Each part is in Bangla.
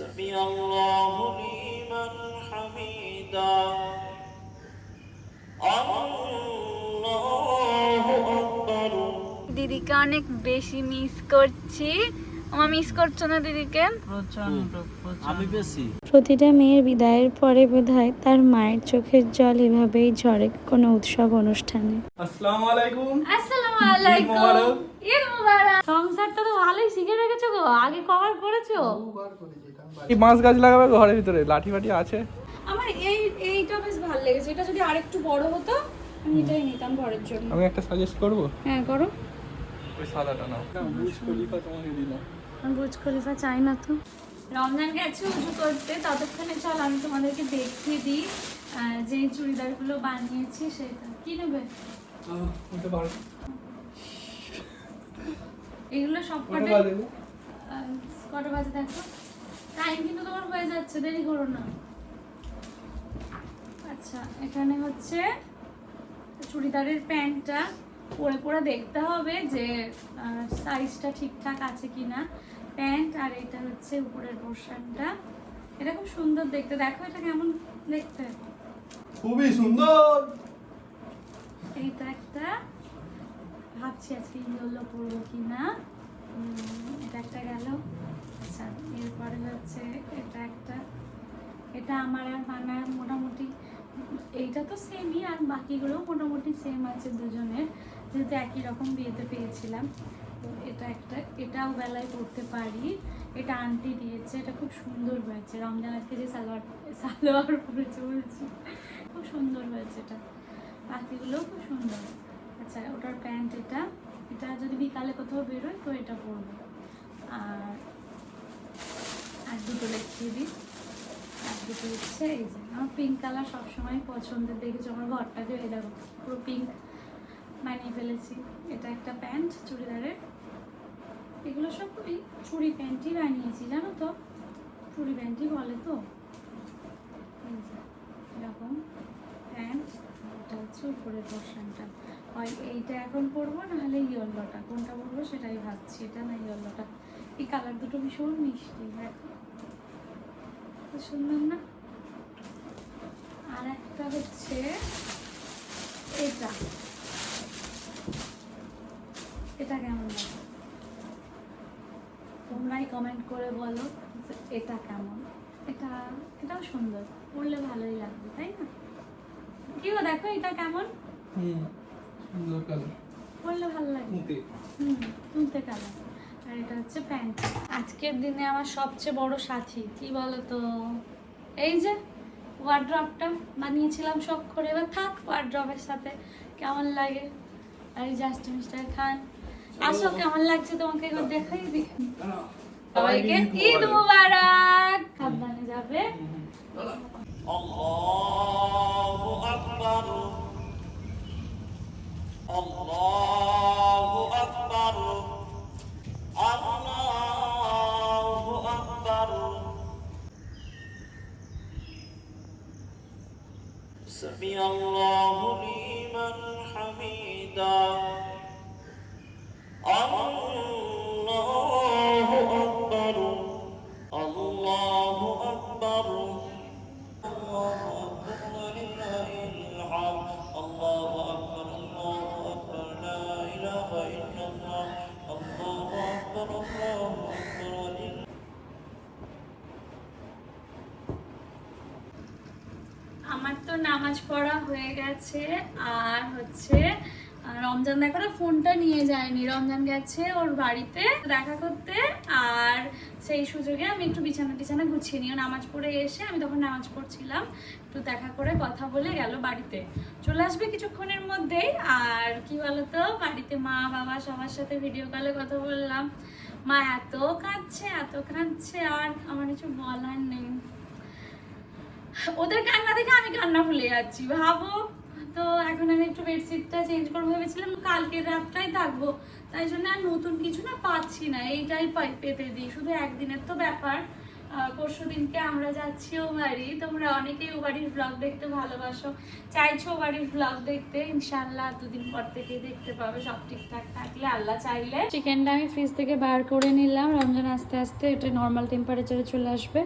سمع الله لمن حميدا الله أكبر দিদিকে অনেক বেশি মিস করছি আমার মিস করছো না দিদিকে আমি বেশি প্রতিটা মেয়ের বিদায়ের পরে বোধহয় তার মায়ের চোখের জল এভাবেই ঝরে কোনো উৎসব অনুষ্ঠানে আসসালামু আলাইকুম আসসালামু ঈদ আলাইকুম মোবারক। ঈদ মোবারক সংসারটা তো ভালোই শিখে রেখেছো গো আগে কভার করেছো এই বাঁশ গাছ লাগাবে ঘরের ভিতরে লাঠি ফাঠি আছে। আমার এই এইটা বেশ ভালো লেগেছে এটা যদি আরেকটু বড় হতো আমি এটাই নিতাম ঘরের জন্য। আমি একটা সাজেস্ট করব? হ্যাঁ করো। ওই সাদাটা নাও। বুঝ খলিফা তোমাকে দিলাম। আমি বুজ খলিফা চাই না তো। রমজান গেছে উজু করতে। ততক্ষণে চল আমি তোমাদেরকে দেখিয়ে দিই যে চুড়িদারগুলো বানিয়েছি সেটা। কি নেবে? এগুলো সব কটা বাজে কটা বাজে দেখো? টাইম কিন্তু তোমার হয়ে যাচ্ছে দেরি করো না। আচ্ছা এখানে হচ্ছে চুড়িদারের প্যান্টটা পরে পরে দেখতে হবে যে সাইজটা ঠিকঠাক আছে কিনা। প্যান্ট আর এটা হচ্ছে উপরের পোর্শনটা। এটা খুব সুন্দর দেখতে। দেখো এটা কেমন দেখতে? খুবই সুন্দর। এইটা একটা ভাবছি আজকে ইয়েলো পরবো কি না এটা একটা গেল। আচ্ছা এরপরে হচ্ছে এটা একটা, এটা আমার আর মানার মোটামুটি, এইটা তো সেমই আর বাকিগুলো মোটামুটি সেম আছে দুজনের, যেহেতু একই রকম বিয়েতে পেয়েছিলাম। তো এটা একটা, এটাও বেলায় পড়তে পারি। এটা আন্টি দিয়েছে, এটা খুব সুন্দর হয়েছে। রমজান আজকে যে সালোয়ার সালোয়ার পরেছে বলছি খুব সুন্দর হয়েছে এটা। বাকিগুলো খুব সুন্দর। আচ্ছা ওটার প্যান্ট এটা এটা যদি বিকালে কোথাও বেরোয় তো এটা পরবো। আর আর দুটো দেখিয়ে দিই। আর দুটো হচ্ছে এই যে, আমার পিঙ্ক কালার সবসময় পছন্দের দেখেছি আমার ঘরটাকে এই দেখো, পুরো পিঙ্ক বানিয়ে ফেলেছি। এটা একটা প্যান্ট চুড়িদারের। এগুলো সব ওই চুড়ি প্যান্টই বানিয়েছি, জানো তো? চুড়ি প্যান্টই বলে তো। যে, এরকম প্যান্ট। এটা হচ্ছে উপরের পোর্শনটা হয় এইটা এখন পরবো, নাহলে ইয়েলোটা। কোনটা পরবো সেটাই ভাবছি। এটা না ইয়েলোটা। এই কালার দুটো ভীষণ মিষ্টি খুব সুন্দর না। আর একটা হচ্ছে এটা। এটা কেমন লাগে? তোমরাই কমেন্ট করে বলো যে এটা কেমন। এটা এটাও সুন্দর। পড়লে ভালোই লাগবে তাই না? কি গো দেখো এটা কেমন? হুম সুন্দর কালার পরলে ভালো লাগবে মুতে হুম তুলতে কালার আর এটা হচ্ছে প্যান্ট। আজকের দিনে আমার সবচেয়ে বড় সাথী কি বলো তো এই যে ওয়ার্ড্রপটা বানিয়েছিলাম শখ করে এবার থাক ওয়ার্ড্রপের সাথে কেমন লাগে? আর এই জাস্ট মিস্টার খান। আসো কেমন লাগছে তোমাকে একবার দেখাই দি সবাইকে ঈদ মুবারক। যাবে। الله أكبر. سمع الله لمن حميدا. হয়ে গেছে। আর হচ্ছে রমজান দেখো ফোনটা নিয়ে যায়নি। রমজান গেছে ওর বাড়িতে দেখা করতে। আর সেই সুযোগে আমি একটু বিছানা টিছানা গুছিয়ে নিয়ে নামাজ পড়ে এসে আমি তখন নামাজ পড়ছিলাম। একটু দেখা করে কথা বলে গেল বাড়িতে। চলে আসবে কিছুক্ষণের মধ্যেই। আর কি বলতো, বাড়িতে মা, বাবা সবার সাথে ভিডিও কলে কথা বললাম। মা এত কাঁদছে এত কাঁদছে। আর আমার কিছু বলার নেই। ওদের কান্না দেখে আমি কান্না ভুলে যাচ্ছি, ভাবো? তো এখন আমি একটু বেডশিটটা চেঞ্জ করব, ভেবেছিলাম কালকের রাতটাই থাকব, তাই জন্য আর নতুন কিছু না পাচ্ছি না, এইটাই পেতে দিই। শুধু একদিনের তো ব্যাপার। পরশু দিনকে আমরা যাচ্ছি ও বাড়ি। তোমরা অনেকেই ও বাড়ির ব্লগ দেখতে ভালোবাসো। চাইছো ও বাড়ির ব্লগ দেখতে? ইনশাল্লাহ দুদিন পর থেকে দেখতে পাবে। সব ঠিকঠাক থাকলে আল্লাহ চাইলে। চিকেনটা আমি ফ্রিজ থেকে বার করে নিলাম। রমজান আস্তে আস্তে এটা নর্মাল টেম্পারেচারে চলে আসবে।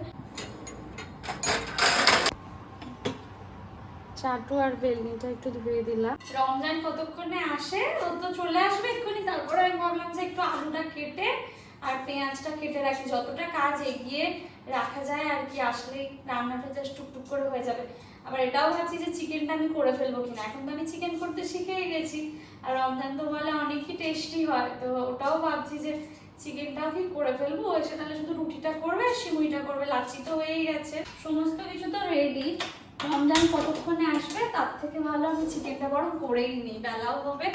চাটু আর বেলনিটা একটু ধুয়ে দিলাম। রমজান কতক্ষণে আসে? ও তো চলে আসবে এক্ষুনি। তারপরে আমি ভাবলাম যে একটু আলুটা কেটে আর পেঁয়াজটা কেটে রাখি। যতটা কাজ এগিয়ে রাখা যায় আর কি আসলে রান্নাটা জাস্ট টুকটুক করে হয়ে যাবে। আবার এটাও ভাবছি যে চিকেনটা আমি করে ফেলব কিনা। এখন তো আমি চিকেন করতে শিখেই গেছি। আর রমজান তো বলে অনেকই টেস্টি হয়। তো ওটাও ভাবছি যে চিকেনটাও কি করে ফেলব? এসে তাহলে শুধু রুটিটা করবে আর সিমুইটা করবে। লাচ্ছি তো হয়েই গেছে। সমস্ত কিছু তো রেডি রমজান কতক্ষণে আসবে, তার থেকে ভালো আমি চিকেনটা বরং করেই নিই, বেলাও হবে।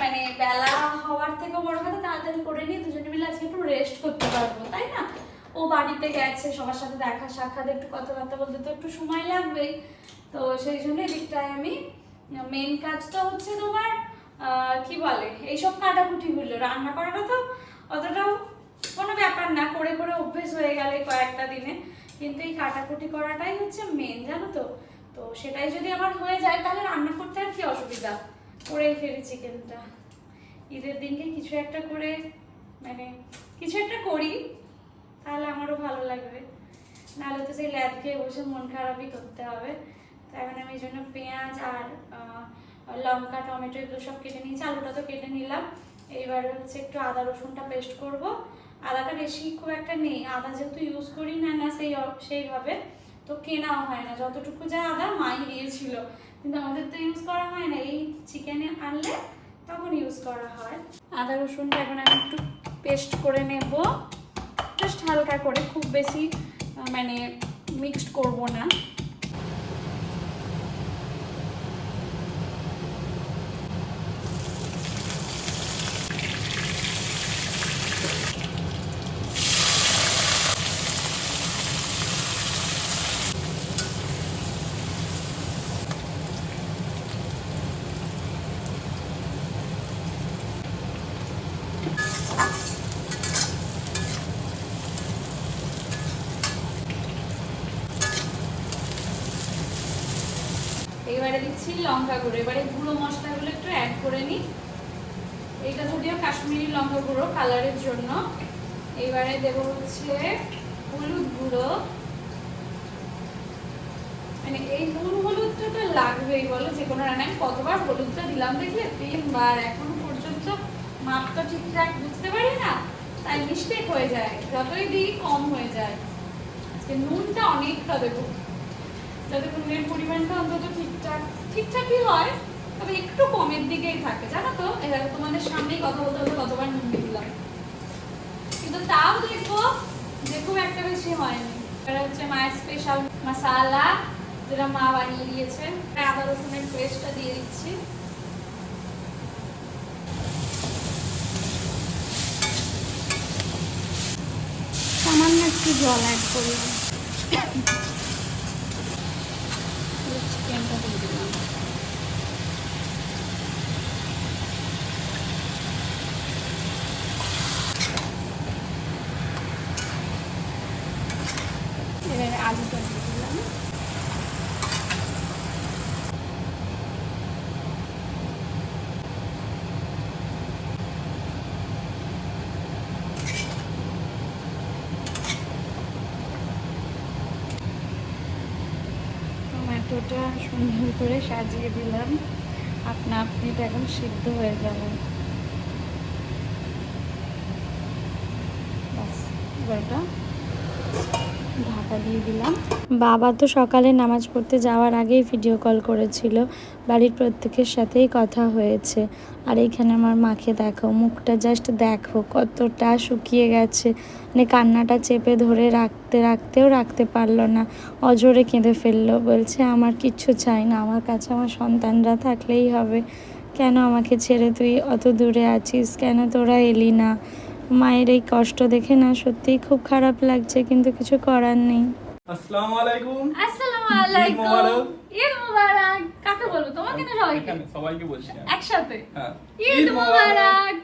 মানে বেলা হওয়ার থেকে বড় কথা, তাড়াতাড়ি করে নিই দুজনে মিলে আজকে একটু রেস্ট করতে পারব, তাই না? ও বাড়িতে গেছে, সবার সাথে দেখা সাক্ষাৎ, একটু কথাবার্তা বলতে তো একটু সময় লাগবেই। তো সেই জন্য এদিকটায় আমি মেন কাজ তো হচ্ছে তোমার কি বলে, এইসব কাটাকুটিগুলো রান্না করাটা তো অতটাও কোনো ব্যাপার না, করে করে অভ্যেস হয়ে গেলে কয়েকটা দিনে। কিন্তু এই কাটাকুটি করাটাই হচ্ছে মেন জানো তো? তো সেটাই যদি আমার হয়ে যায়, তাহলে রান্না করতে আর কি অসুবিধা? করেই ফেলি চিকেনটা। ঈদের দিনকে কিছু একটা করে মানে কিছু একটা করি, তাহলে আমারও ভালো লাগবে। নাহলে তো সেই ল্যাদ খেয়ে বসে মন খারাপই করতে হবে। তাই মানে আমি এই জন্য পেঁয়াজ আর লঙ্কা, টমেটো এগুলো সব কেটে নিয়েছি, আলুটা তো কেটে নিলাম। এইবার হচ্ছে একটু আদা রসুনটা পেস্ট করব। আদাটা বেশি খুব একটা নেই। আদা যেহেতু ইউজ করি না না সেই সেইভাবে। তো কেনাও হয় না। যতটুকু যা আদা মাই দিয়েছিল। কিন্তু আমাদের তো ইউজ করা হয় না। এই চিকেনে আনলে তখন ইউজ করা হয়। আদা, রসুনটা এখন আমি একটু পেস্ট করে নেব। জাস্ট হালকা করে। খুব বেশি মানে মিক্সড করব না। এবারে দিচ্ছি লঙ্কা গুঁড়ো। এবারে গুঁড়ো মশলাগুলো একটু অ্যাড করে নিই এটা যদিও কাশ্মীরি লঙ্কা গুঁড়ো কালারের জন্য। এবারে দেবো হচ্ছে হলুদ গুঁড়ো। মানে এই নুন হলুদটা তো লাগবেই, বলো? যে কোনো রান্নায় কতবার হলুদটা দিলাম দেখলে তিনবার। এখন পর্যন্ত মাপটা ঠিকঠাক বুঝতে পারি না, তাই মিস্টেক হয়ে যায়। যতই দিই কম হয়ে যায়। আজকে নুনটা অনেকটা দেবো। যাতে নুনের পরিমাণটা অন্তত ঠিকঠাক ঠিকঠাকই হয়, তবে একটু কমের দিকেই থাকে। জানো তো এবার তোমাদের সামনেই কথা বলতে বলতে কতবার নুন দিলাম। কিন্তু তাও দেখব যে খুব একটা বেশি হয়নি। এটা হচ্ছে মায়ের স্পেশাল মশালা যেটা মা বানিয়ে দিয়েছে। আদা রসুনের পেস্টটা দিয়ে দিচ্ছি। সামান্য একটু জল অ্যাড করলাম। চিকেনটা দিয়ে দিলাম এবারে আলুটা দিয়ে দিলাম টমেটোটা সুন্দর করে সাজিয়ে দিলাম। আপনা আপনি তো এখন সিদ্ধ হয়ে যাবে ব্যাস এবার এটা দিয়ে দিলাম। বাবা তো সকালে নামাজ পড়তে যাওয়ার আগেই ভিডিও কল করেছিল। বাড়ির প্রত্যেকের সাথেই কথা হয়েছে। আর এইখানে আমার মাকে দেখো, মুখটা জাস্ট দেখো কতটা শুকিয়ে গেছে। মানে কান্নাটা চেপে ধরে রাখতে রাখতেও রাখতে পারল না। অজরে কেঁদে ফেলল, বলছে, আমার কিচ্ছু চাই না, আমার কাছে আমার সন্তানরা থাকলেই হবে। কেন আমাকে ছেড়ে তুই অত দূরে আছিস? কেন তোরা এলি না? মায়ের এই কষ্ট দেখে না সত্যিই খুব খারাপ লাগছে কিন্তু কিছু করার নেই। আসসালামু আলাইকুম। আসসালামু আলাইকুম। ঈদ মোবারক। কাকে বলব? তোমাকে না সবাইকে? সবাইকে বলছি আমি। একসাথে? হ্যাঁ। ঈদ মোবারক।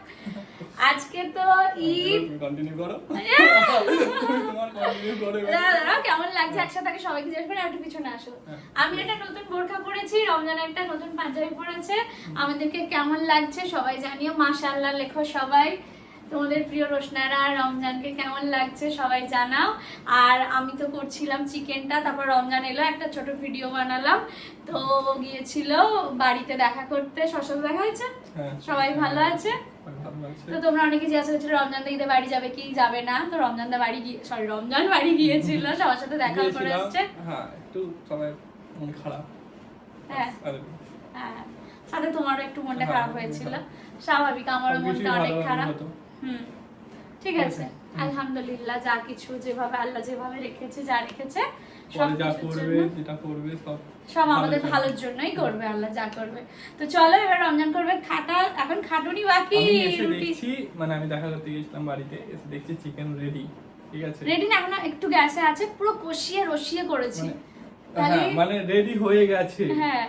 আজকে তো ঈদ। কন্টিনিউ করো। কেমন লাগছে? একসাথে আগে সবাইকে জিজ্ঞেস করে আর একটু পিছনে আসো। হ্যাঁ। আমি একটা নতুন বোরখা পরেছি রমজান একটা নতুন পাঞ্জাবি পরেছে। আমাদেরকে কেমন লাগছে সবাই জানিও মাশাআল্লাহ লেখো সবাই। তোমাদের প্রিয় রোশনারা রমজানকে কেমন লাগছে সবাই জানাও। আর আমি তো করছিলাম চিকেনটা তারপর রমজান এলো একটা ছোট ভিডিও বানালাম। তো গিয়েছিল বাড়িতে দেখা করতে সসল দেখা হয়েছে? হ্যাঁ সবাই ভালো আছে? তো তোমরা অনেকে জিজ্ঞাসা করছিল রমজান দা বাড়ি যাবে কি? যাবে না। তো রমজান দা বাড়ি গিয়ে সরি রমজান বাড়ি গিয়েছিল সবার সাথে দেখা করে। আসছে হ্যাঁ একটু সবাই মন খারাপ। হ্যাঁ। হ্যাঁ। সাথে তোমারও একটু মনটা হ্যাঁ, খারাপ হয়েছিল। স্বাভাবিক আমারও মনটা অনেক খারাপ। হুম। ঠিক আছে। আলহামদুলিল্লাহ যা কিছু যেভাবে আল্লাহ যেভাবে রেখেছে যা রেখেছে সব আমাদের ভালোর জন্যই করবে আল্লাহ যা করবে। তো চলো এবার রমজান করবে খাটা এখন খাটুনি বাকি রুটি। মানে আমি দেখা করতে গেছিলাম বাড়িতে এসে দেখছি চিকেন রেডি ঠিক আছে? রেডি না এখনও একটু গ্যাসে আছে পুরো কষিয়ে রসিয়ে করেছি। মানে- হ্যাঁ মানে রেডি হয়ে গেছে। হ্যাঁ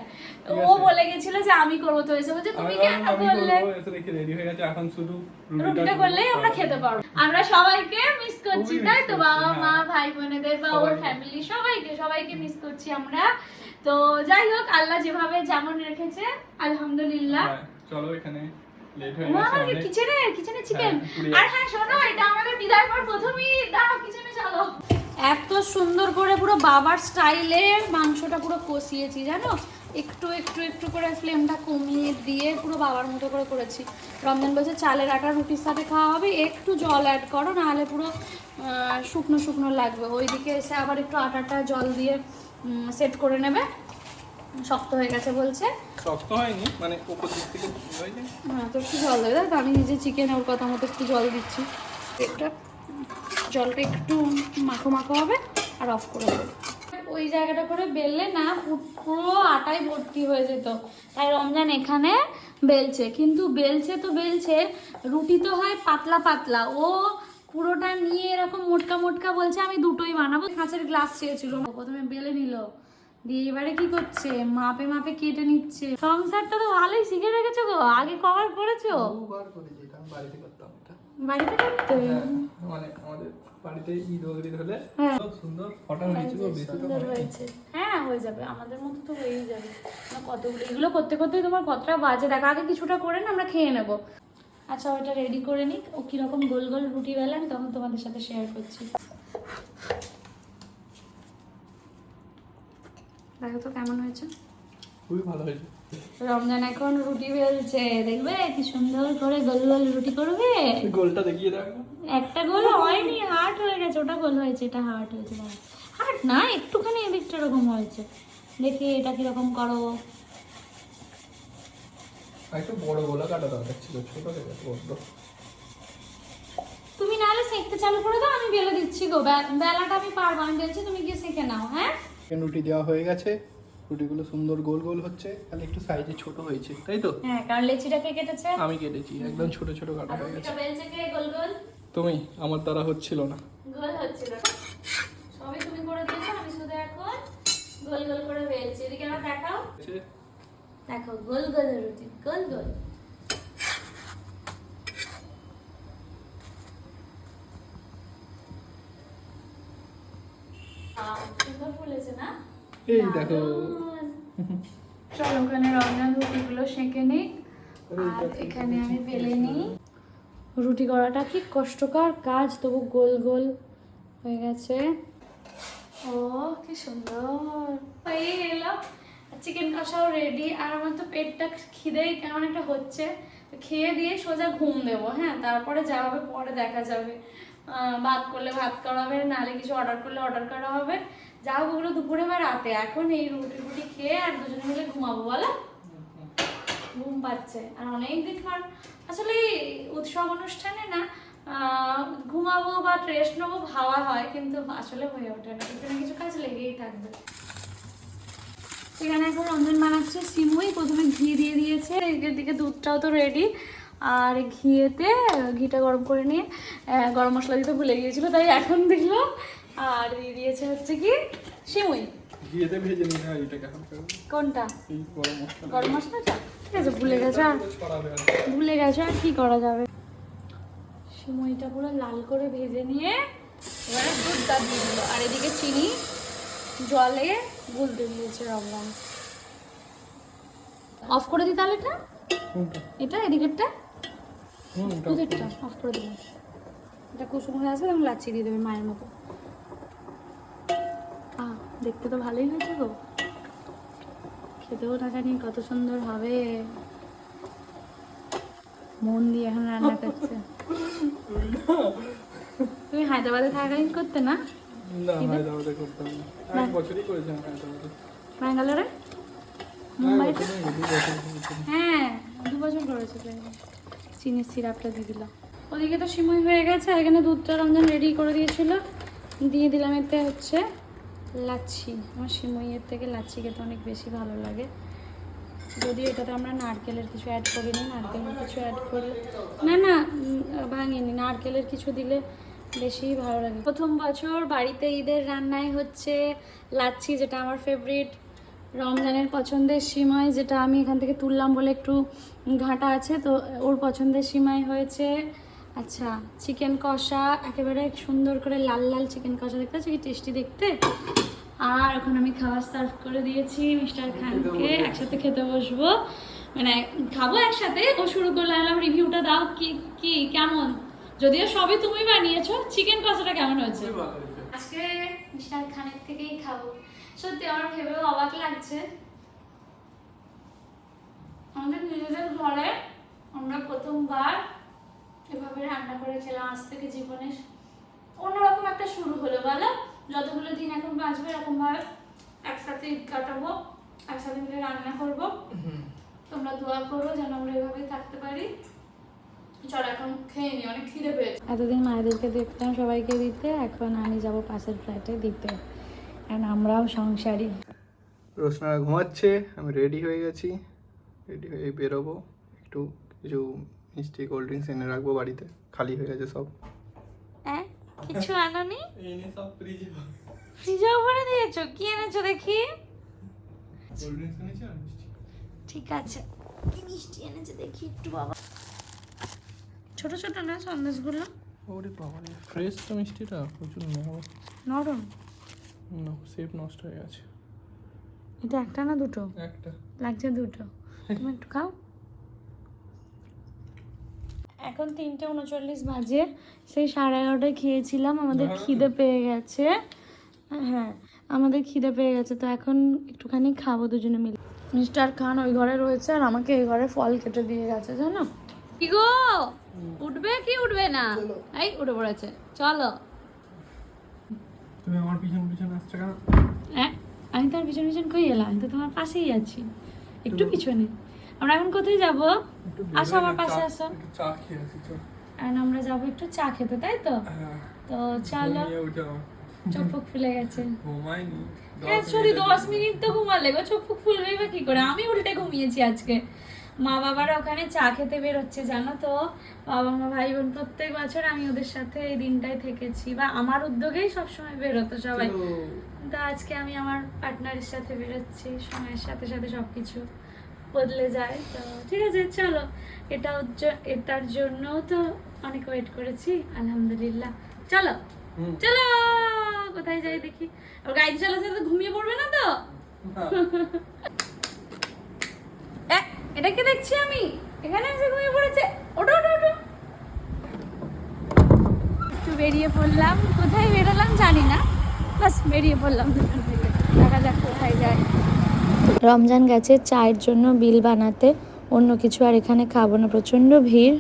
ও বলে গেছিল যে আমি করব তো এসে বলছে তুমি কেন বললে এসে দেখি রেডি হয়ে গেছে এখন শুধু রুটিটা করলেই আমরা খেতে পারব। আমরা সবাইকে মিস করছি তাই তো? বাবা মা হ্যাঁ। ভাই বোনেদের বা ওর ফ্যামিলি সবাইকে সবাইকে মিস করছি আমরা। তো যাই হোক আল্লাহ যেভাবে যেমন রেখেছে আলহামদুলিল্লাহ। হ্যাঁ, চলো এখানে। কিচেনে কিচেনে চিকেন আর হ্যাঁ শোনো এটা আমাদের বিদায় পর প্রথমেই দাও কিচেনে চলো এত সুন্দর করে পুরো বাবার স্টাইলে মাংসটা পুরো কষিয়েছি জানো? একটু একটু একটু করে ফ্লেমটা কমিয়ে দিয়ে পুরো বাবার মতো করে করেছি। রমজান বলছে চালের আটা রুটির সাথে খাওয়া হবে একটু জল অ্যাড করো নাহলে পুরো শুকনো শুকনো লাগবে। ওইদিকে এসে আবার একটু আটাটা জল দিয়ে সেট করে নেবে। শক্ত হয়ে গেছে বলছে। শক্ত হয়নি? মানে উপর দিক থেকে হ্যাঁ তো একটু জল দেবে। তো আমি নিজে চিকেন ওর কথা মতো একটু জল দিচ্ছি। এটা জলটা একটু মাখো মাখো হবে আর অফ করে দেবো। ওই জায়গাটা করে বেললে না পুরো আটাই ভর্তি হয়ে যেত। তাই রমজান এখানে বেলছে। কিন্তু বেলছে তো বেলছে রুটি তো হয় পাতলা পাতলা। ও পুরোটা নিয়ে এরকম মোটকা মোটকা বলছে আমি দুটোই বানাবো। কাঁচের গ্লাস চেয়েছিল। প্রথমে বেলে নিল। দিয়ে এবারে কি করছে? মাপে মাপে কেটে নিচ্ছে। সংসারটা তো ভালোই শিখে রেখেছো গো। আগে কভার করেছ? বাড়িতে করতাম বাড়িতে করতে? হ্যাঁ, মানে আমাদের বাড়িতে ঈদ হলে হ্যাঁ। খুব সুন্দর ফটো হয়েছিল সুন্দর হয়েছে। হ্যাঁ হয়ে যাবে আমাদের মতো তো হয়েই যাবে। কতগুলো এগুলো করতে করতে তোমার কতটা বাজে? দেখো আগে কিছুটা করে না আমরা খেয়ে নেব। আচ্ছা ওইটা রেডি করে নিক। ও কীরকম গোল গোল রুটি বেলা আমি তখন তোমাদের সাথে শেয়ার করছি। দেখো তো কেমন হয়েছে। খুবই ভালো হয়েছে। রমজান এখন রুটি বেলছে দেখবে? কি সুন্দর করে গোল গোল রুটি করবে। গোলটা দেখিয়ে দাও একটা গোল হয়নি হার্ট হয়ে গেছে ওটা গোল হয়েছে এটা হার্ট হয়েছে হার্ট না একটুখানি এদিকটা এরকম হয়েছে। দেখি এটা কীরকম করো। একটু বড় গোলা কাটা দরকার ছিল ছোট গেছে বড্ড। তুমি নাহলে সেঁকতে চালু করে দাও আমি বেলে দিচ্ছি গো। বেলাটা আমি পারব আমি বলছি তুমি গিয়ে সেঁকে নাও হ্যাঁ? রুটি দেওয়া হয়ে গেছে। রুটিগুলো সুন্দর গোল গোল হচ্ছে খালি একটু সাইজে ছোট হয়েছে তাই তো? হ্যাঁ কারণ লেচিটাকে কেটেছে? আমি কেটেছি একদম ছোট ছোট কাটা হয়ে গেছে। গোল গোল? তুমি আমার দ্বারা হচ্ছিল না। গোল হচ্ছিল না। সবই তুমি করে দিয়েছ আমি শুধু এখন গোল গোল করে বেলছি। এদিকে আবার দেখাও। দেখো গোল গোল রুটি গোল গোল। সুন্দর ফুলেছে না? এই দেখো। দারুণ। ওখানে রুটিগুলো সেঁকে নিই আর এখানে আমি বেলে নিই। রুটি করাটা কি কষ্টকর কাজ তবু গোল গোল হয়ে গেছে। ও কি সুন্দর। হয়ে গেল চিকেন কষাও রেডি আর আমার তো পেটটা খিদেই কেমন একটা হচ্ছে। খেয়ে দিয়ে সোজা ঘুম দেবো হ্যাঁ তারপরে যা হবে পরে দেখা যাবে। ভাত করলে ভাত করা হবে নাহলে কিছু অর্ডার করলে অর্ডার করা হবে। যা হোক ওগুলো দুপুরে বা রাতে। এখন এই রুটি রুটি খেয়ে আর দুজনে মিলে ঘুমাবো, বলো? ঘুম পাচ্ছে। আর অনেকদিন পর, আসলে উৎসব অনুষ্ঠানে না ঘুমাবো বা রেস্ট নেব ভাবা হয়, কিন্তু আসলে হয়ে ওঠে না। কিছু না কিছু কাজ লেগেই থাকবে। এখানে এখন রঞ্জন বানাচ্ছে সিমুই। প্রথমে ঘি দিয়ে দিয়েছে। এদিকে দিকে দুধটাও তো রেডি আর ঘিয়েতে ঘিটা গরম করে নিয়ে গরম মশলা দিতে ভুলে গিয়েছিল, তাই এখন দেখল আর দিয়ে দিয়েছে হচ্ছে কি সিমুই ঘিয়েতে ভেজে নিই না এটাকে কোনটা? গরম মশলা। মশলাটা? ঠিক আছে ভুলে গেছো আর ভুলে গেছো আর কি করা যাবে? সিমুইটা পুরো লাল করে ভেজে নিয়ে এবারে দুধটা দিয়ে দিল। আর এদিকে চিনি জলে গুলতে দিয়েছে রমজান অফ করে দিই তাহলে এটা? এটা এদিকেরটা? হুম দুধেরটা অফ করে দিলাম। এটা কুসুম হয়ে আসবে এবং লাচ্ছি দিয়ে দেবে মায়ের মতো। দেখতে তো ভালোই হয়েছে গো। খেতেও না জানি কত সুন্দর হবে। মন দিয়ে এখন রান্না করছে। তুমি হায়দ্রাবাদে থাকাকালীন করতে না? ব্যাঙ্গালোরে? মুম্বাইতে? বছর করেছিলাম। হ্যাঁ দু বছর করেছে। চিনির সিরাপটা দিয়ে দিলাম। ওদিকে তো সিমই হয়ে গেছে এখানে দুধটা রমজান রেডি করে দিয়েছিল। দিয়ে দিলাম এতে হচ্ছে লাচ্ছি। আমার সিমইয়ের থেকে লাচ্ছি খেতে অনেক বেশি ভালো লাগে। যদিও এটাতে আমরা নারকেলের কিছু অ্যাড করি করিনি নারকেলের কিছু অ্যাড করে। না না ভাঙিনি। নারকেলের কিছু দিলে বেশি ভালো লাগে। প্রথম বছর বাড়িতে ঈদের রান্নায় হচ্ছে লাচ্ছি, যেটা আমার ফেভারিট রমজানের পছন্দের সিমাই, যেটা আমি এখান থেকে তুললাম বলে একটু ঘাটা আছে, তো ওর পছন্দের সিমাই হয়েছে আচ্ছা চিকেন কষা একেবারে সুন্দর করে লাল লাল চিকেন কষা দেখতে পাচ্ছি? কি টেস্টি দেখতে? আর এখন আমি খাবার সার্ভ করে দিয়েছি মিস্টার খানকে। একসাথে খেতে বসবো। মানে খাব একসাথে। ও শুরু করলে এলাম রিভিউটা দাও কি কি কেমন? যদিও সবই তুমি বানিয়েছো চিকেন কষাটা কেমন হয়েছে? হয়েছে। আজকে মিস্টার খানের থেকেই খাব। সত্যি আমার ভেবেও অবাক লাগছে। আমাদের নিজেদের ঘরে আমরা প্রথমবার এভাবে রান্না করেছিলাম আজ থেকে জীবনে। অন্যরকম একটা শুরু হলো বলো? যতগুলো দিন এখন বাঁচবে এরকম ভাবে একসাথে ঈদ কাটাবো একসাথে মিলে রান্না করব। তোমরা দোয়া করো যেন আমরা এভাবে থাকতে পারি। চল এখন খেয়ে নি অনেক খিদে পেয়েছে। এতদিন মায়েদেরকে দেখতাম সবাইকে দিতে এখন আমি যাব পাশের ফ্ল্যাটে দিতে। কারণ আমরাও সংসারী। রোশনারা ঘুমাচ্ছে আমি রেডি হয়ে গেছি। রেডি হয়ে বেরোবো। একটু কিছু মিষ্টি কোল্ড ড্রিঙ্কস এনে রাখব বাড়িতে। খালি হয়ে গেছে সব। হ্যাঁ কিছু আনোনি? এনে সব ফ্রিজে ফ্রিজেও ভরে। দিয়েছ? কি এনেছো দেখি? কোল্ড ড্রিঙ্কস এনেছি? আর মিষ্টি। ঠিক আছে। কি মিষ্টি এনেছে দেখি একটু বাবা। ছোট ছোট না সন্দেশগুলো? ওরে বাবা রে ফ্রেশ তো মিষ্টিটা প্রচুর নরম। নরম? না সেফ নষ্ট হয়ে গেছে। এটা একটা না দুটো? একটা। লাগছে দুটো। তুমি একটু খাও। এখন তিনটে উনচল্লিশ বাজে। সেই সাড়ে এগারোটায় খেয়েছিলাম আমাদের খিদে পেয়ে গেছে। হ্যাঁ আমাদের খিদে পেয়ে গেছে তো এখন একটুখানি খাব দুজনে মিলে। মিস্টার খান ওই ঘরে রয়েছে আর আমাকে এই ঘরে ফল কেটে দিয়ে গেছে জানো? কি গো? উঠবে কি উঠবে না? এই উঠে পড়েছে চলো। তুমি আমার পিছন পিছন আসছো কেন? হ্যাঁ আমি তো আর পিছন পিছন কই এলাম? আমি তো তোমার পাশেই আছি। একটু পিছনে। আমরা এখন কোথায় যাব? আসো আমার পাশে আসো। আর আমরা যাব একটু চা খেতে তাই তো? হ্যাঁ। তো চলো। চোখ ফুক ফুলে গেছে। ঘুমাইনি। হ্যাঁ সরি দশ মিনিট তো ঘুমালে। গো চোখ ফুক ফুলবেই বা কি করে? আমি উল্টে ঘুমিয়েছি আজকে। মা বাবারা ওখানে চা খেতে বেরোচ্ছে জানো তো? বাবা মা ভাই বোন প্রত্যেক বছর আমি ওদের সাথে এই দিনটাই থেকেছি। বা আমার উদ্যোগেই সবসময় বেরোতো সবাই। তো আজকে আমি আমার পার্টনারের সাথে বেরোচ্ছি সময়ের সাথে সাথে সব কিছু বদলে যায়। তো ঠিক আছে চলো। এটা এটার জন্য তো অনেক ওয়েট করেছি আলহামদুলিল্লাহ। চলো। চলো! কোথায় যাই দেখি। আর গাড়ি চালাতে তো ঘুমিয়ে পড়বে না তো? এ, এটা কি দেখছি আমি? এখানে এসে ঘুমিয়ে পড়েছে। ওটো ওটো ওটো একটু বেরিয়ে পড়লাম। কোথায় বেরোলাম জানি না। বাস বেরিয়ে পড়লাম। দেখা যাক কোথায় যায়। রমজান গেছে, চায়ের জন্য বিল বানাতে অন্য কিছু আর এখানে খাব না, প্রচণ্ড ভিড়।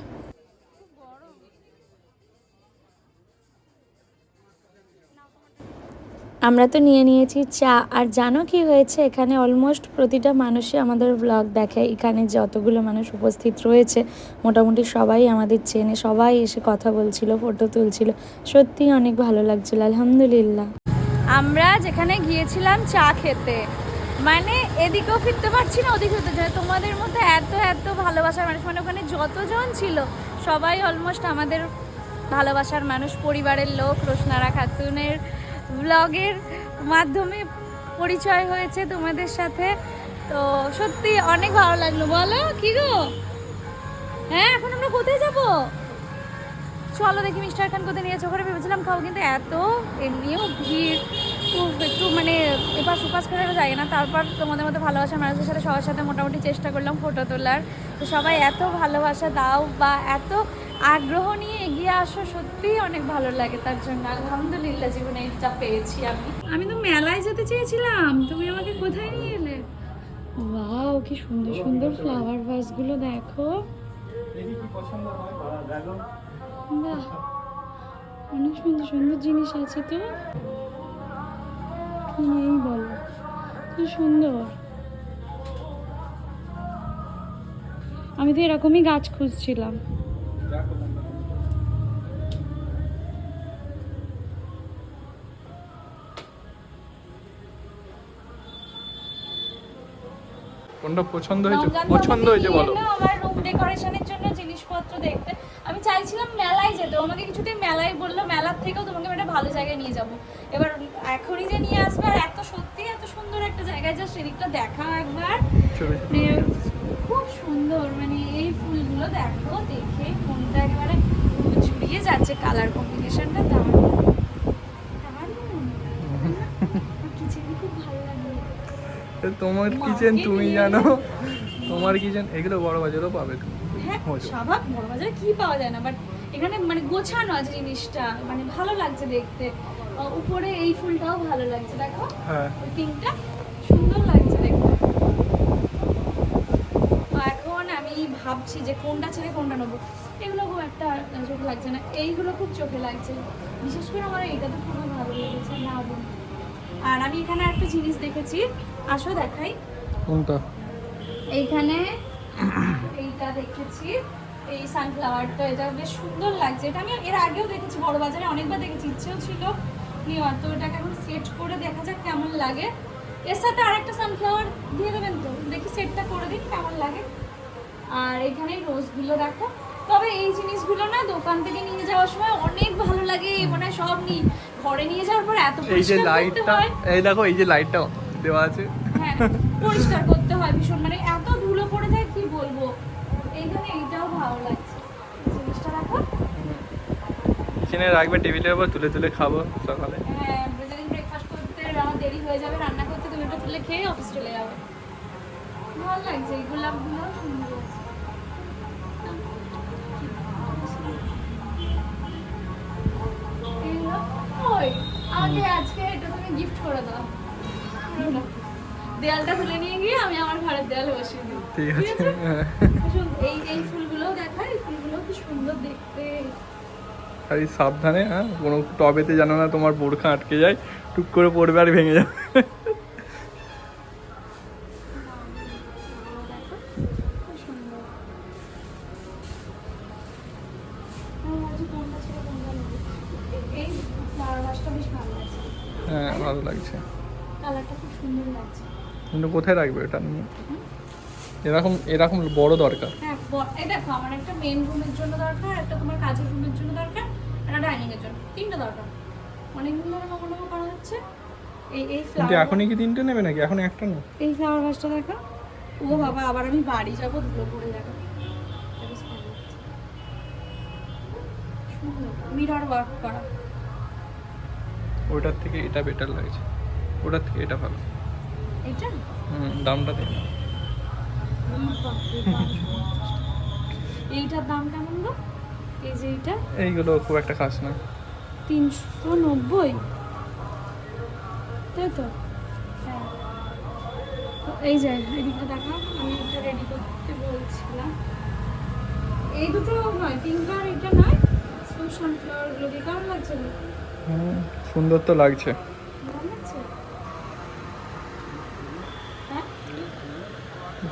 আমরা তো নিয়ে নিয়েছি চা, আর জানো কি হয়েছে? এখানে অলমোস্ট প্রতিটা মানুষই আমাদের ব্লগ দেখে। এখানে যতগুলো মানুষ উপস্থিত রয়েছে, মোটামুটি সবাই আমাদের চেনে, সবাই এসে কথা বলছিল ফটো তুলছিল। সত্যি অনেক ভালো লাগছিল, আলহামদুলিল্লাহ। আমরা যেখানে গিয়েছিলাম চা খেতে মানে এদিকেও ফিরতে পারছি না ওদিকে ফিরতে চাই তোমাদের মধ্যে এত এত ভালোবাসার মানুষ মানে ওখানে যতজন ছিল, সবাই অলমোস্ট আমাদের ভালোবাসার মানুষ। পরিবারের লোক, রোশনারা খাতুনের ব্লগের মাধ্যমে পরিচয় হয়েছে তোমাদের সাথে। তো সত্যি অনেক ভালো লাগল। বলো, কি গো? হ্যাঁ এখন আমরা কোথায় যাব? চলো দেখি মিস্টার খান কোথায় নিয়েছে ওখানে ভেবেছিলাম খাব কিন্তু এত এমনিও ভিড়। খুব একটু মানে এপাশ ওপাশ করার যায় না। তারপর তোমাদের মধ্যে ভালোবাসার মানুষের সাথে সবার সাথে মোটামুটি চেষ্টা করলাম ফটো তোলার। তো সবাই এত ভালোবাসা দাও বা এত আগ্রহ নিয়ে এগিয়ে আসো সত্যিই অনেক ভালো লাগে তার জন্য। আলহামদুলিল্লাহ জীবনে এটা পেয়েছি আমি। আমি তো মেলায় যেতে চেয়েছিলাম। তুমি আমাকে কোথায় নিয়ে এলে? ওয়াও কি সুন্দর সুন্দর ফ্লাওয়ার ভাসগুলো দেখো। বাহ অনেক সুন্দর সুন্দর জিনিস আছে তো। কি নেই বলো কি সুন্দর। আমি তো এরকমই গাছ খুঁজছিলাম। কোনটা পছন্দ হয়েছে? পছন্দ হয়েছে বলো। আমার রুম ডেকোরেশনের জন্য জিনিসপত্র দেখতে। আমি চাইছিলাম মেলায় যেতে। আমাকে কিছুতেই মেলায় বলল মেলার থেকেও তোমাকে একটা ভালো জায়গায় নিয়ে যাব। এবার এখনই যে নিয়ে আসবে আর এত সত্যি এত সুন্দর একটা জায়গায় জাস্ট এদিকটা দেখা একবার। মানে খুব সুন্দর মানে এই ফুলগুলো দেখো দেখে মনটা একেবারে ছড়িয়ে যাচ্ছে কালার কম্বিনেশনটা দারুণ আমার কিচেনে খুব ভালো লাগে এ তোমার কিচেন তুমি জানো? তোমার কিচেন এগুলো বড় বাজারও পাবে তুমি। হ্যাঁ স্বাভাবিক বড় বাজারে কি পাওয়া যায় না বাট এখানে মানে গোছানো আছে জিনিসটা মানে ভালো লাগছে দেখতে। উপরে এই ফুলটাও ভালো লাগছে দেখো। হ্যাঁ। পিঙ্কটা সুন্দর লাগছে দেখতে। এখন আমি ভাবছি যে কোনটা ছেড়ে কোনটা নেব। এগুলো খুব একটা চোখে লাগছে না এইগুলো খুব চোখে লাগছে। বিশেষ করে আমার এইটা তো খুবই ভালো লেগেছে না। আর আমি এখানে একটা জিনিস দেখেছি। আসো দেখাই। কোনটা? এইখানে এইটা দেখেছি। এই সানফ্লাওয়ারটা এটা বেশ সুন্দর লাগছে। এটা আমি এর আগেও দেখেছি বড় বাজারে অনেকবার দেখেছি ইচ্ছেও ছিল। নেওয়ার তো এটাকে এখন সেট করে দেখা যাক কেমন লাগে। এর সাথে আরেকটা সানফ্লাওয়ার দিয়ে দেবেন তো? দেখি সেটটা করে দিন কেমন লাগে। আর এখানে রোজগুলো দেখো। তবে এই জিনিসগুলো না দোকান থেকে নিয়ে যাওয়ার সময় অনেক ভালো লাগে মানে সব নি ঘরে নিয়ে যাওয়ার পর এত এই যে লাইটটা এই দেখো এই যে লাইটটা দেওয়া আছে। হ্যাঁ পরিষ্কার করতে হয় ভীষণ। মানে এত ধুলো পড়ে যায় কি বলব? এইখানে এইটাও ভালো লাগছে। জিনিসটা রাখো। কিচেনে রাখবে টেবিলের উপর তুলে তুলে খাব সকালে। হ্যাঁ যেদিন ব্রেকফাস্ট করতে আমার দেরি হয়ে যাবে রান্না করতে তুমি এটা তুলে খেয়ে অফিস চলে যাবে। ভালো লাগছে এই গোলাপগুলো সুন্দর। ওই, আমাকে আজকে এটা তুমি গিফট করে দাও। দেয়ালটা তুলে নিয়ে গিয়ে আমি আমার ঘরের দেয়ালে বসিয়ে দিই। ঠিক আছে হ্যাঁ। এই এই ফুলগুলো দেখা এই ফুলগুলো কি সুন্দর দেখতে। আর সাবধানে হ্যাঁ কোনো টবেতে জানো না তোমার বোরখা আটকে যায় টুক করে পড়বে আর ভেঙে যাবে। ভালো লাগছে। কালারটা খুব সুন্দর লাগছে। কিন্তু কোথায় রাখবে এটা নিয়ে? এরকম এরকম বড় দরকার। হ্যাঁ এই দেখো আমার একটা মেন রুমের জন্য দরকার একটা তোমার কাজের রুমের জন্য দরকার একটা ডাইনিং এর জন্য। তিনটা দরকার। করা হচ্ছে। এই এই ফ্লাওয়ার এখনই কি তিনটে নেবে নাকি? এখন একটা না এই ফ্লাওয়ার ভাসটা দেখো। ও বাবা আবার আমি বাড়ি যাব ধুলো পড়ে যাবে। মিরর ওয়ার্ক করা। ওটার থেকে এটা বেটার লাগছে। ওটার থেকে এটা ভালো। এটা? হুম দামটা দিন এইটার দাম কেমন গো? এই যে এইটা? এইগুলো খুব একটা খাস না। তিনশো নব্বই? তাই তো? হ্যাঁ। তো এই যে এদিকে দেখা আমি এটা রেডি করতে বলছিলাম। এই দুটো নয় পিঙ্ক আর এটা নয়। সানফ্লাওয়ারগুলো দিয়ে কেমন লাগছে? হুম, সুন্দর তো লাগছে।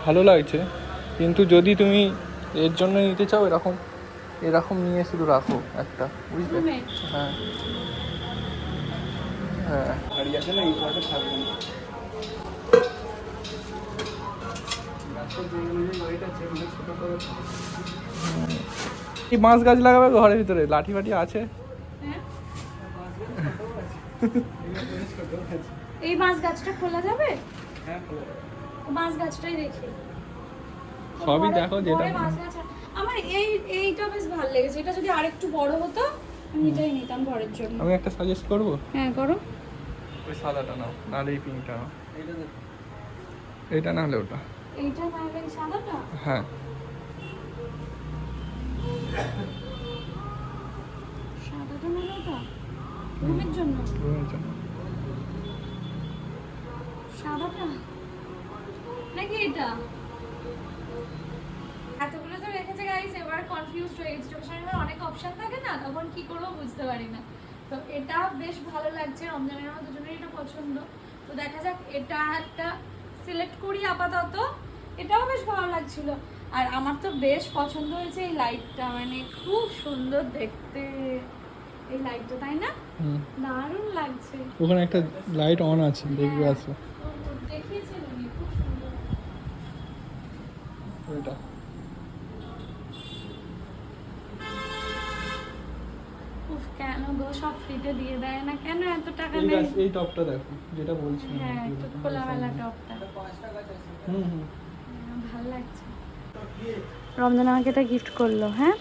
ভালো লাগছে কিন্তু যদি তুমি এর জন্য নিতে চাও এরকম এরকম নিয়ে শুধু রাখো একটা বুঝলে? হ্যাঁ। হ্যাঁ। বাঁশ গাছ লাগাবে ঘরের ভিতরে? লাঠি ফাঠি আছে? হ্যাঁ। আছে এই বাঁশ গাছটা খোলা যাবে? হ্যাঁ খোলা বাঁশ গাছটাই দেখি। সবই দেখো যেটা বাঁশ গাছ আমার এই এইটা বেশ ভালো লেগেছে। এটা যদি আরেকটু বড় হতো আমি এটাই নিতাম ঘরের জন্য। আমি একটা সাজেস্ট করব? হ্যাঁ করো। ওই সাদাটা নাও নাহলে এই পিঙ্কটা নাও। এইটা না হলে ওটা। এইটা তাহলে এই সাদাটা? হ্যাঁ। সাদাটা মানে ওটা? রুমের জন্য? রুমের জন্য। সাদাটা? নাকি এটা? এতগুলো তো রেখেছে গাইস এবার কনফিউজ হয়ে গেছে। চোখের সামনে অনেক অপশন থাকে না তখন কি করব বুঝতে পারি না। তো এটা বেশ ভালো লাগছে রমজানের আমার দুজনেরই এটা পছন্দ। তো দেখা যাক এটা একটা সিলেক্ট করি আপাতত। এটাও বেশ ভালো লাগছিল। আর আমার তো বেশ পছন্দ হয়েছে এই লাইটটা মানে খুব সুন্দর দেখতে। এই লাইটটা তাই না? হুম। দারুণ লাগছে। ওখানে একটা লাইট অন আছে দেখবে হ্যাঁ, আসো তো উনি, খুব সুন্দর। ওইটা। উফ কেন গো সব ফ্রিতে দিয়ে দেয় না? কেন এত টাকা নেই গাছ এই টপটা দেখো যেটা বলছি হ্যাঁ একটু খোলামেলা টপটা। হুম হুম। হ্যাঁ, ভালো লাগছে। রমজান আমাকে এটা গিফট করল হ্যাঁ?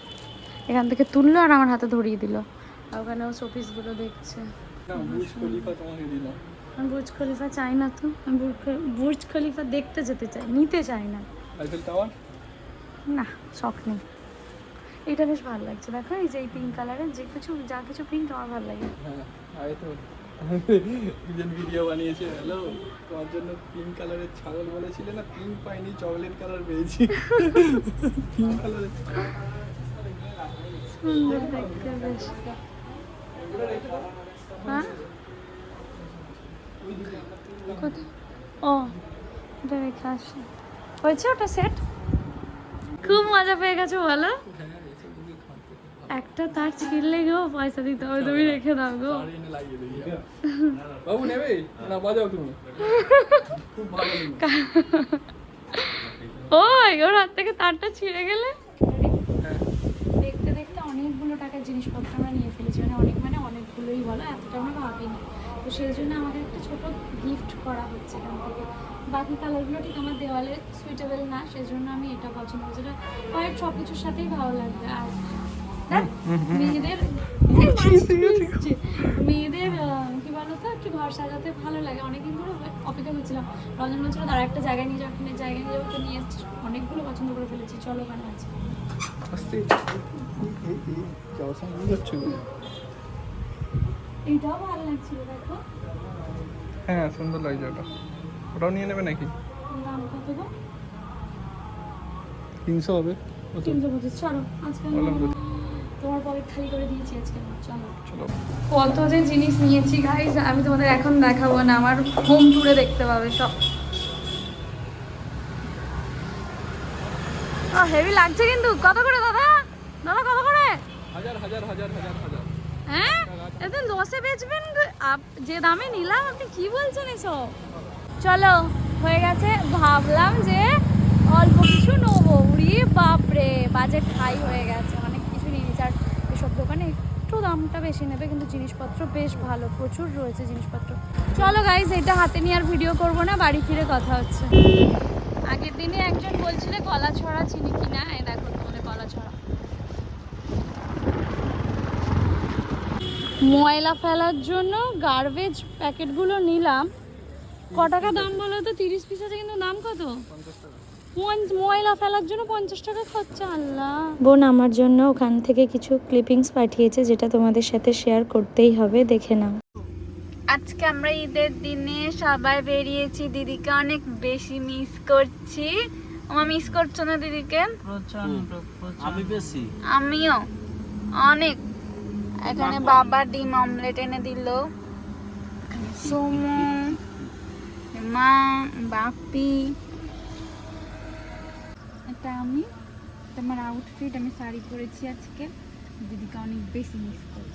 এখান থেকে তুললো আর আমার হাতে ধরিয়ে দিল। ওখানেও শোপিসগুলো দেখছে। আমি বুর্জ খলিফা চাই না তো। আমি বুর্জ খলিফা দেখতে যেতে চাই নিতে চাই না। না শখ নেই। এটা বেশ ভালো লাগছে। দেখো এই যে এই পিঙ্ক কালারের যে কিছু যা কিছু পিঙ্ক আমার ভালো লাগে। হ্যাঁ তো। দুজন ভিডিও বানিয়েছে হ্যালো তোমার জন্য পিঙ্ক কালারের ছাগল বলেছিলে না? পিঙ্ক পাইনি চকলেট কালার পেয়েছি। পিঙ্ক কালারের সুন্দর দেখতে বেশ। হ্যাঁ? কোথায়? ও এটা রেখে আসি। হয়েছে ওটা সেট খুব মজা পেয়ে গেছো বলো। একটা তার ছিঁড়লে গো পয়সা দিতে হবে তুমি রেখে দাও গো। বাবু নেবে? না বাজাও তুমি। ওই ওর হাত থেকে তারটা ছিঁড়ে গেলে হ্যাঁ দেখতে দেখতে অনেকগুলো টাকার জিনিসপত্র আমরা নিয়ে ফেলেছি মানে অনেক মানে অনেকগুলোই বলো এতটা আমরা ভাবিনি। তো সেই জন্য আমাকে একটা ছোট গিফট করা হচ্ছে এখান থেকে। বাকি কালারগুলো ঠিক আমার দেওয়ালে সুইটেবল না সেই জন্য আমি এটা পছন্দ করছি এটা কয়েক সব কিছুর সাথেই ভালো লাগবে। আর মেয়েদের এই ভিজছে। মেয়েদের কি বলতো একটু ঘর সাজাতে ভালো লাগে। অনেকদিন ধরে অপেক্ষা করছিলাম। রঞ্জন বলছিল তারা একটা জায়গায় নিয়ে যাও জায়গায় নিয়ে তো নিয়ে এসছি অনেকগুলো পছন্দ করে ফেলেছি। চলো আছে। আস্তে। যাওয়ার সময় যাচ্ছে ভালো লাগছিল দেখো। হ্যাঁ সুন্দর লাগছে ওটা। ওটাও নিয়ে নেবে নাকি? দাম কত গো? তিনশো হবে। তিনশো পঁচিশ চলো আজকে আমি বললাম তো। তোমার পকেট খালি করে দিয়েছি আজকে চলো। চলো। কত যে জিনিস নিয়েছি গাইজ আমি তোমাদের এখন দেখাবো না আমার হোম টুরে দেখতে পাবে সব। হেভি লাগছে কিন্তু। কত করে দাদা? দাদা কত করে? হাজার হাজার হাজার হাজার হাজার। হ্যাঁ? এত লসে বেচবেন যে দামে নিলাম, আপনি কি বলছেন এসব? চলো, হয়ে গেছে, ভাবলাম যে অল্প কিছু নেব। উড়িয়ে বাপরে, বাজেট হাই হয়ে গেছে, অনেক কিছু নিয়ে আর এসব দোকানে একটু দামটা বেশি নেবে, কিন্তু জিনিসপত্র বেশ ভালো, প্রচুর রয়েছে জিনিসপত্র। চলো গাইজ এটা হাতে নিয়ে আর ভিডিও করব না, বাড়ি ফিরে কথা হচ্ছে। আগের দিনে একজন বলছিলে কলা ছড়া চিনি কিনা? দেখো, তোমাদের কলা ছড়া। ময়লা ফেলার জন্য গার্বেজ প্যাকেটগুলো নিলাম। ক টাকা দাম বলো তো? তিরিশ পিস আছে কিন্তু দাম কত? ময়লা ফেলার জন্য পঞ্চাশ টাকা খরচা আল্লাহ। বোন আমার জন্য ওখান থেকে কিছু ক্লিপিংস পাঠিয়েছে যেটা তোমাদের সাথে শেয়ার করতেই হবে দেখে নাও। আজকে আমরা ঈদের দিনে সবাই বেরিয়েছি দিদিকে অনেক বেশি মিস করছি। আমার মিস করছ না দিদিকে? আমি বেশি? আমিও। অনেক। এখানে বাবা ডিম অমলেট এনে দিল। সুমু মা বাপি এটা আমি তোমার আউটফিট আমি শাড়ি পরেছি আজকে। দিদিকে অনেক বেশি মিস করছি